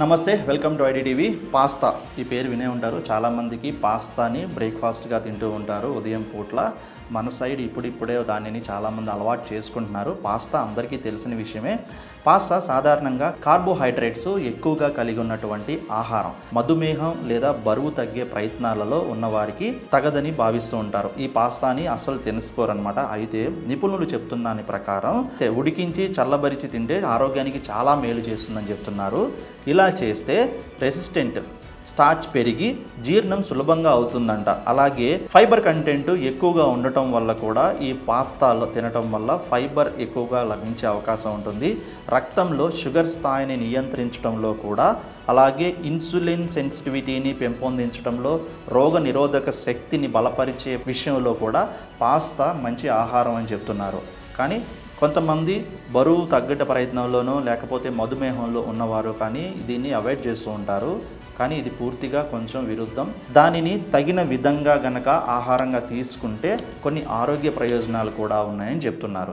నమస్తే welcome to IDTV. Pasta. ఈ పేరు వినే ఉంటారు. చాలామందికి పాస్తాని బ్రేక్ఫాస్ట్గా తింటూ ఉంటారు ఉదయం పూట్ల. మన సైడ్ ఇప్పుడిప్పుడే దానిని చాలామంది అలవాటు చేసుకుంటున్నారు. పాస్తా అందరికీ తెలిసిన విషయమే. పాస్తా సాధారణంగా కార్బోహైడ్రేట్స్ ఎక్కువగా కలిగి ఉన్నటువంటి ఆహారం. మధుమేహం లేదా బరువు తగ్గే ప్రయత్నాలలో ఉన్నవారికి తగదని భావిస్తూ ఉంటారు. ఈ పాస్తాని అస్సలు తెలుసుకోరనమాట అయితే నిపుణులు చెప్తున్న దాని ప్రకారం ఉడికించి చల్లబరిచి తింటే ఆరోగ్యానికి చాలా మేలు చేస్తుందని చెప్తున్నారు. ఇలా ఇలా చేస్తే రెసిస్టెంట్ స్టార్చ్ పెరిగి జీర్ణం సులభంగా అవుతుందంట. అలాగే ఫైబర్ కంటెంట్ ఎక్కువగా ఉండటం వల్ల కూడా ఈ పాస్తాలో తినటం వల్ల ఫైబర్ ఎక్కువగా లభించే అవకాశం ఉంటుంది. రక్తంలో షుగర్ స్థాయిని నియంత్రించడంలో కూడా అలాగే ఇన్సులిన్ సెన్సిటివిటీని పెంపొందించడంలో రోగ నిరోధక శక్తిని బలపరిచే విషయంలో కూడా పాస్తా మంచి ఆహారం అని చెప్తున్నారు. కానీ కొంతమంది బరువు తగ్గట ప్రయత్నంలోనో లేకపోతే మధుమేహంలో ఉన్నవారు కానీ దీన్ని అవాయిడ్ చేస్తూ ఉంటారు. కానీ ఇది పూర్తిగా కొంచెం విరుద్ధం. దానిని తగిన విధంగా గనక ఆహారంగా తీసుకుంటే కొన్ని ఆరోగ్య ప్రయోజనాలు కూడా ఉన్నాయని చెప్తున్నారు.